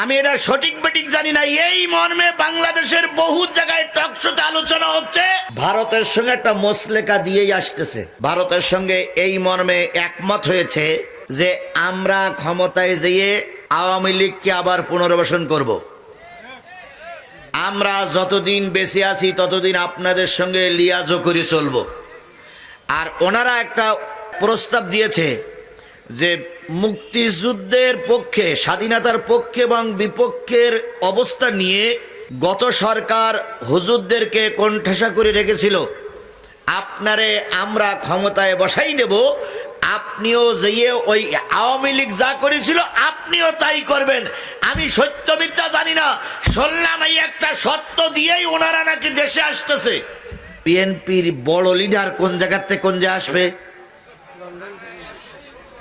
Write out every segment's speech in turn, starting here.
আমি এটা সঠিক বেটিক জানি না। এই মর্মে বাংলাদেশের বহু জায়গায় টকশোতে আলোচনা হচ্ছে। ভারতের সঙ্গে একটা মসলেকা দিয়েই আসতেছে। ভারতের সঙ্গে এই মর্মে একমত হয়েছে যে আমরা ক্ষমতায় যেয়ে আওয়ামী লীগকে আবার পুনর্বাসন করব। আমরা যতদিন বেঁচে আছি, ততদিন আপনাদের সঙ্গে লিয়াজও করে চলবো। আর ওনারা একটা প্রস্তাব দিয়েছে যে মুক্তিযুদ্ধের পক্ষে, স্বাধীনতার পক্ষে এবং বিপক্ষের অবস্থা নিয়ে গত সরকার হুজুরদেরকে কোণঠাসা করে রেখেছিল। আপনারে আমরা ক্ষমতায় বসাই দেব আপনিও যেয়ে ওই আওয়ামী লীগ যা করেছিল আপনিও তাই করবেন। আমি সত্য মিথ্যা জানি না, শুনলাম এই একটা সত্য দিয়েই ওনারা নাকি দেশে আসতেছে। বিএনপির বড় লিডার কোন জায়গার থেকে কোন জায়গায় আসবে?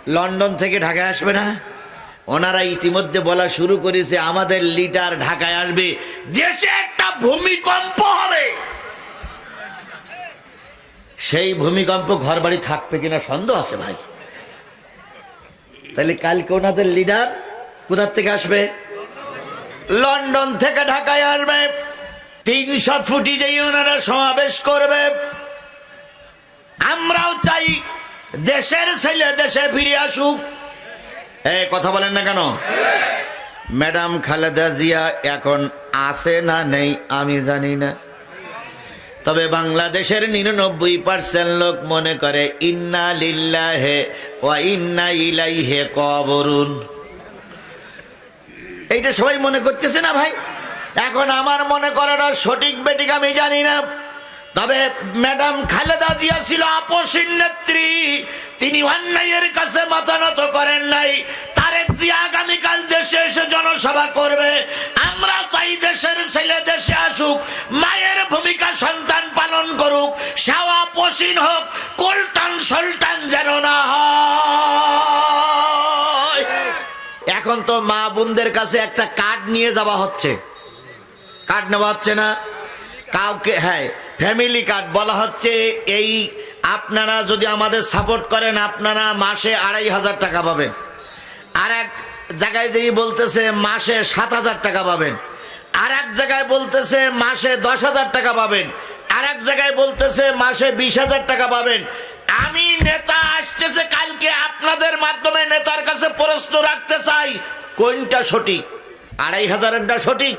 লন্ডন থেকে ঢাকায় আসবে না? ওনারা ইতিমধ্যে বলা শুরু করেছে, আমাদের লিডার ঢাকায় আসবে। দেশে একটা ভূমিকম্প হবে। সেই ভূমিকম্প ঘর বাড়ি থাকবে কিনা সন্দেহ আছে ভাই। তাহলে কালকে ওনাদের লিডার কোথার থেকে আসবে? লন্ডন থেকে ঢাকায় আসবে। তিনশো ফুটি যেই ওনারা সমাবেশ করবে। আমরাও চাই দেশের ছেলে দেশে ফিরে আসুক। এ কথা বলেন না কেন? ম্যাডাম খালেদা জিয়া এখন আছে না নেই আমি জানি না। তবে বাংলাদেশের নিরানব্বই পার্সেন্ট লোক মনে করে, ইন্না লিল্লাহে ও ইন্না ইলাই ইলাইহে কবরুন। এইটা সবাই মনে করতেছে না ভাই? এখন আমার মনে করাটা সঠিক বেটিক আমি জানি না। তবে ম্যাডাম খালেদা জিয়া ছিল আপসীন নেত্রী। তিনি অন্যায়ের কাছে মাথা নত করেন নাই। তারেক জিয়া আগামীকাল দেশে এসে জনসভা করবে। আমরা চাই দেশের ছেলে দেশে আসুক, মায়ের ভূমিকা সন্তান পালন করুক সেওয়া পসিন হোক, কোলটান সল্টান যেন না হয়। এখন তো মা বোনদের কাছে একটা কার্ড নিয়ে যাওয়া হচ্ছে। কার্ড নেওয়া হচ্ছে না। কাউকে হ্যাঁ ফ্যামিলি কার্ড বলা হচ্ছে, এই আপনারা যদি আমাদের সাপোর্ট করেন, আপনারা মাসে আড়াই হাজার টাকা পাবেন। আর এক জায়গায় যেই বলতেছে, মাসে সাত হাজার টাকা পাবেন। আর এক জায়গায় বলতেছে, মাসে দশ হাজার টাকা পাবেন। আর এক জায়গায় বলতেছে, মাসে বিশ হাজার টাকা পাবেন। আমি নেতা আসতেছে, কালকে আপনাদের মাধ্যমে নেতার কাছে প্রশ্ন রাখতে চাই, কোনটা সঠিক? আড়াই হাজারেরটা সঠিক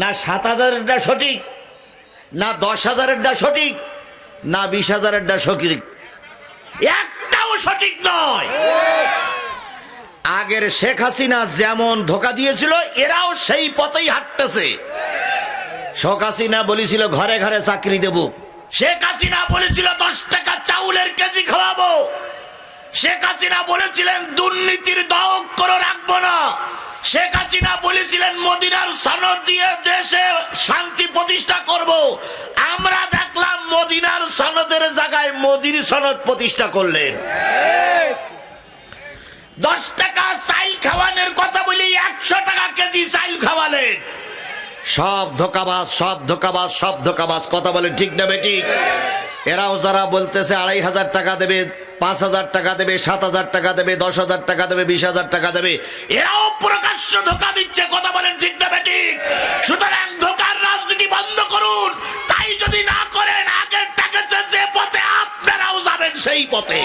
না সাত হাজারেরটা সঠিক? না দশ হাজারেরটা সঠিক, না বিশ হাজারেরটা সঠিক। একটাও সঠিক নয়। আগের শেখ হাসিনা যেমন ধোকা দিয়েছিল, এরাও সেই পথেই হাঁটতেছে। শেখ হাসিনা বলেছিল, ঘরে ঘরে চাকরি দেব। শেখ হাসিনা বলেছিল, দশ টাকা চাউলের কেজি খাওয়াবো। শেখ হাসিনা বলেছিলেন, দুর্নীতির দহক করে রাখব না। শেখ হাসিনা বলেছিলেন, মদিনার সনদ দিয়ে দেশে শান্তি প্রতিষ্ঠা করব। আমরা দেখলাম মদিনার সনদের জায়গায় মোদির সনদ প্রতিষ্ঠা করলেন। দশ টাকা চাইল খাওয়ানোর কথা বলি একশো টাকা কেজি চাইল খাওয়ালেন। সব ধোকাবাজ সব ধোকাবাজ সব ধোকাবাজ, কথা বলে ঠিক না বেটি? এরাও যারা বলতেছে আড়াই হাজার টাকা দেবে পাঁচ হাজার টাকা দেবে, সাত হাজার টাকা দেবে, দশ হাজার টাকা দেবে, বিশ হাজার টাকা দেবে। এরাও প্রকাশ্য ধোকা দিচ্ছে, কথা বলেন ঠিক না বেটি সুতরাং ধোকার রাজনীতি বন্ধ করুন। তাই যদি না করেন, আগের টাকা যে পথে আপনারাও যাবেন সেই পথে।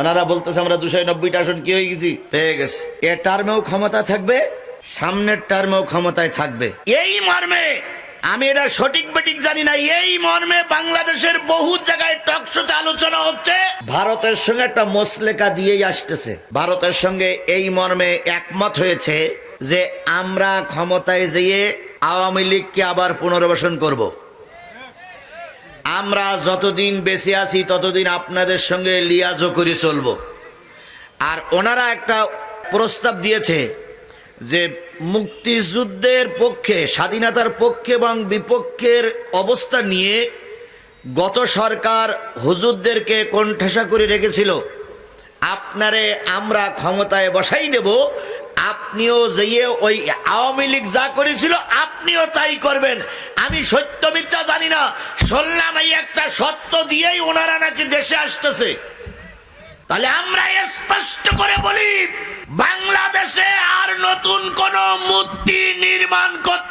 ওনারা বলতেছে, আমরা দুশো নব্বইটা আসন কি হয়ে গেছি? পেয়ে গেছে। এ টার্মেও ক্ষমতা থাকবে, সামনের টার্মেও ক্ষমতায় থাকবে। এই মর্মে, আমি এটা সঠিক বেঠিক জানি না, এই মর্মে বাংলাদেশের বহু জায়গায় আলোচনা হচ্ছে, ভারতের সঙ্গে একটা মসলেকা দিয়েই আসতেছে ভারতের সঙ্গে এই মর্মে একমত হয়েছে যে আমরা ক্ষমতায় যেয়ে আওয়ামী লীগকে আবার পুনর্বাসন করব। আমরা যতদিন বেঁচে আছি, ততদিন আপনাদের সঙ্গে লিয়াজও করে চলবো আর ওনারা একটা প্রস্তাব দিয়েছে যে মুক্তিযুদ্ধের পক্ষে, স্বাধীনতার পক্ষে এবং বিপক্ষের অবস্থা নিয়ে গত সরকার হুজুরদেরকে কোণঠাসা করে রেখেছিল। আপনারে আমরা ক্ষমতায় বসাই দেব, আপনিও যেয়ে ওই আওয়ামী লীগ যা করেছিল আপনিও তাই করবেন। আমি সত্য মিথ্যা জানি না, শুনলাম এই একটা সত্য দিয়েই ওনারা নাকি দেশে আসতেছে। তাহলে আমরা স্পষ্ট করে বলি, বাংলাদেশে আর নতুন কোন মূর্তি নির্মাণ করতে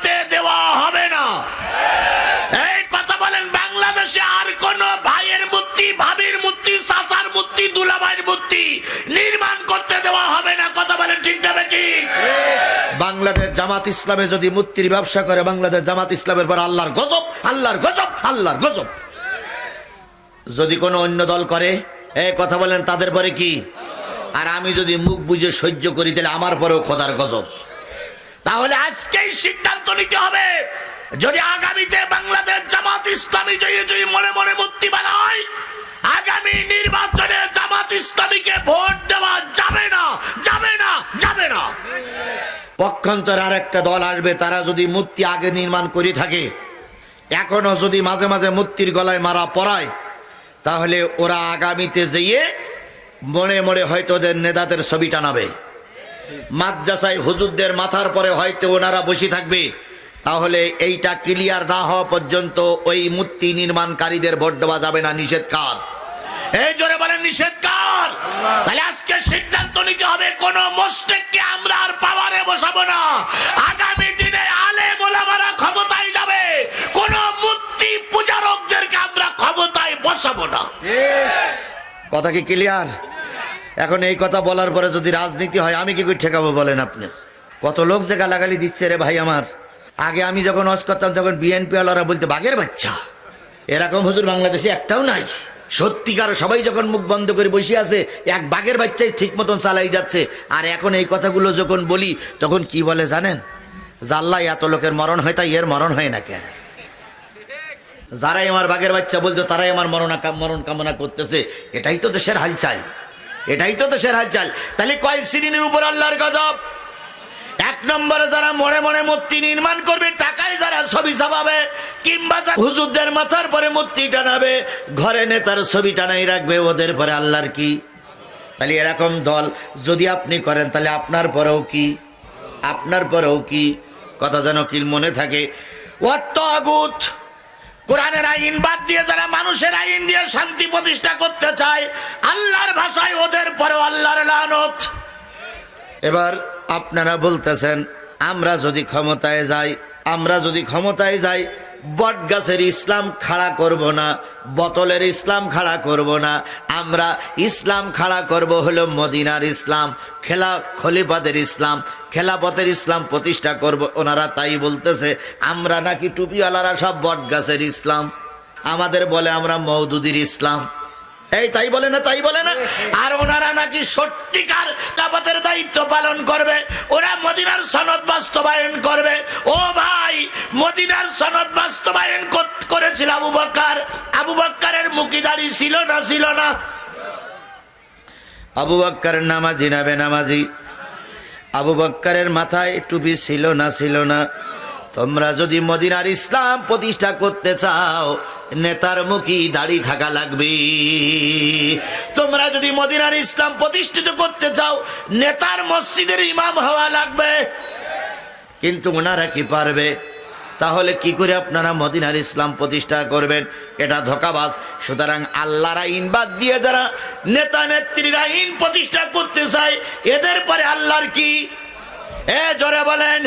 মূর্তি নির্মাণ করতে দেওয়া হবে না কথা বলেন ঠিক না ঠিক বাংলাদেশ জামাত ইসলামে যদি মূর্তির ব্যবসা করে বাংলাদেশ জামাত ইসলামের পর আল্লাহর গজব আল্লাহর গজব আল্লাহর গজব। যদি কোনো অন্য দল করে এ কথা বলেন তাদের পরে কি? আর আমি যদি মুখ বুঝে সহ্য করি তাহলে আমার পরেও খোদার গজব। তাহলে আজকেই সিদ্ধান্ত নিতে হবে যদি আগামীতে বাংলাদেশ জামাত ইসলামী জয়ী জয়ী মনে মনে মূর্তি বানায় আগামী নির্বাচনে জামাত ইসলামীকে ভোট দেওয়া যাবে না যাবে না যাবে না। পক্ষান্তরে আর একটা দল আসবে, তারা যদি মূর্তি আগে নির্মাণ করে থাকে, এখনও যদি মাঝে মাঝে মূর্তির গলায় মারা পড়ায়, তাহলে ওরা আগামীতে যেয়ে মনে মনে হয়তো ওদের নেতাদের ছবি টানাবে। মাদ্রাসায় হুজুরদের মাথার পরে হয়তো ওনারা বসে থাকবে, তাহলে এইটা ক্লিয়ার না হওয়া পর্যন্ত ওই মূর্তি নির্মাণকারীদের ভোট দেওয়া যাবে না নিষেধ কার এই জোরে বলেন নিষেধ কার? তাহলে আজকে সিদ্ধান্ত নিতে হবে, কোন মোস্টেককে আমরা আর পাওয়ারে বসাবো না। আগামী দিনে আলে মোলামারা ক্ষমতায় যাবে, কোন মূর্তি পূজারকদেরকে আমরা ক্ষমতায় বসাবো না। কথা কি ক্লিয়ার এখন এই কথা বলার পরে যদি রাজনীতি হয়, আমি কি করে ঠেকাবো বলেন আপনি? কত লোক যে গালাগালি দিচ্ছে রে ভাই আমার। আগে আমি যখন অস করতাম, তখন বিএনপি ওয়ালারা বলতে, বাঘের বাচ্চা। এরকম হুজুর বাংলাদেশে একটাও নাই। সত্যিকার সবাই যখন মুখ বন্ধ করে বসে আছে, এক বাঘের বাচ্চাই ঠিক মতন চালাই যাচ্ছে। আর এখন এই কথাগুলো যখন বলি, তখন কি বলে জানেন? জাল্লা এত লোকের মরণ হয়, তাই এর মরণ হয় না কে? যারাই আমার বাঘের বাচ্চা বলতো, তারাই আমার মরণ মরণ কামনা করতেছে। এটাই তো দেশের হালচাল। এটাই তো দেশের হালচাল। তাহলে কয় শ্রেণির উপর আল্লাহর গজব? এক নম্বরে যারা মনে মনে মূর্তি নির্মাণ করবে টাকায় যারা ছবি ছাপাবে, কিংবা হুজুরদের মাথার পরে মূর্তি টানাবে, ঘরে নেতার ছবি টানাই রাখবে, ওদের পরে আল্লাহর কি? তাহলে এরকম দল যদি আপনি করেন, তাহলে আপনার পরেও কি? আপনার পরেও কি? কথা যেন কি মনে থাকে। অর্থ আগুত কোরআনের আইন বাদ দিয়ে যারা মানুষের আইন দিয়ে শান্তি প্রতিষ্ঠা করতে চায়, আল্লাহর ভাষায় ওদের পরেও আল্লাহর লানত। এবার আপনারা বলতেছেন, আমরা যদি ক্ষমতায় যাই, আমরা যদি ক্ষমতায় যাই বট গাছের ইসলাম খাড়া করব না, বোতলের ইসলাম খাড়া করব না, আমরা ইসলাম খাড়া করব হলো মদিনার ইসলাম, খেলা খলিফাদের ইসলাম, খেলাপথের ইসলাম প্রতিষ্ঠা করব, ওনারা তাই বলতেছে, আমরা নাকি টুপিওয়ালারা সব বট গাছের ইসলাম, আমাদের বলে আমরা মৌদুদির ইসলাম। এই তাই বলে না, তাই বলে না? আর ওনারা নাকি সত্যিকার দায়িত্ব পালন করবে। ওরা মদিনার সনদ বাস্তবায়ন করবে। ও ভাই, মদিনার সনদ বাস্তবায়ন করেছিল আবু বক্কার আবু বক্কারের মুখিদারি ছিল না ছিল না? আবু বক্কারের নামাজি না বেনামাজি? আবু বক্কারের মাথায় টুপি ছিল না ছিল না? তোমরা যদি মদিনার ইসলাম প্রতিষ্ঠা করতে চাও, নেতার মুখী দাড়ি থাকা লাগবে। তোমরা যদি মদিনার ইসলাম প্রতিষ্ঠিত করতে চাও, নেতার মসজিদের ইমাম হওয়া লাগবে। কিন্তু ওনারা কি পারবে? তাহলে কি করে আপনারা মদিনার ইসলাম প্রতিষ্ঠা করবেন? এটা ধোকাবাজ। সুতরাং আল্লাহর আইন বাদ দিয়ে যারা নেতা নেত্রীর আইন প্রতিষ্ঠা করতে চায়, এদের পরে আল্লাহর কি? এ জোরে বলেন।